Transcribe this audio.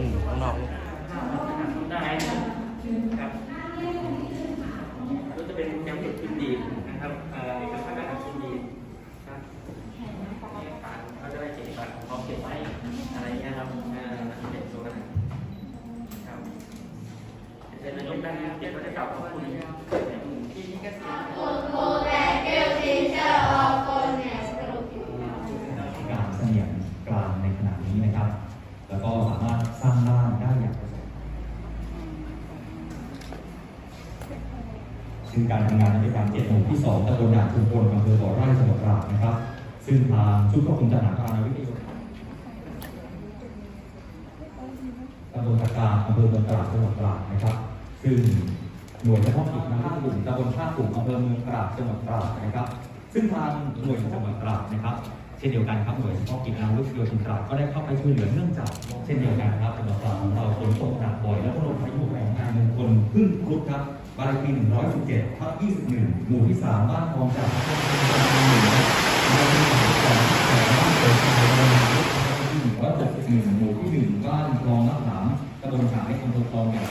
องได้ครับก็จะเป็นแกงเผ็ดกินดีนะครับเอ่อเอกลักษณ์การทำกินดีครับเขาจะได้เก็บบัตรของเขาเก็บไว้อะไรเงี้ยครับเอ่อเด็กตัวนั้นครับเป็นนายกด้านนี้เด็กก็จะกล่าวขอบคุณที่นี่ก็เสียการเสนียงกลางในขณะนี้นะครับ แล้วก็สามารถสร้างบ้านได้อย่างประสบ ซึ่งการทำงานในการเจ็ดหมู่ที่สองตำบลด่านชุมพลอำเภอบ่อไร่จังหวัดตราดนะครับ ซึ่งทางชุดควบคุมทหารพานาวิทยาตำบลตะการอำเภอเมืองตราดจังหวัดตราดนะครับ ซึ่งหน่วยเฉพาะกิจนาวิกลุ่มตำบลท่าปุ่มอำเภอเมืองตราดจังหวัดตราดนะครับ ซึ่งทางหน่วยจังหวัดตราดนะครับ เช่นเดียวกันครับหน่วยเฉพาะกิจอาวุธโยธินตราดก็ได้เข้าไปช่วยเหลือเนื่องจาก เช่นเดียวกันครับจังหวัดตราดของเราฝนตกหนักบ่อยแล้วก็ลมพายุแรงทางมงคลพึ่งครุฑครับ บานเลขที่117ทับ21 หมู่ที่ 3 บ้านคลองจากอำเภอเมืองตราดหนึ่งครับบ้านที่สองบ้านเกิดของเราที่161หมู่ที่ 1 บ้านคลองนักหนามตำบลฉางในอำเภอคลองใหญ่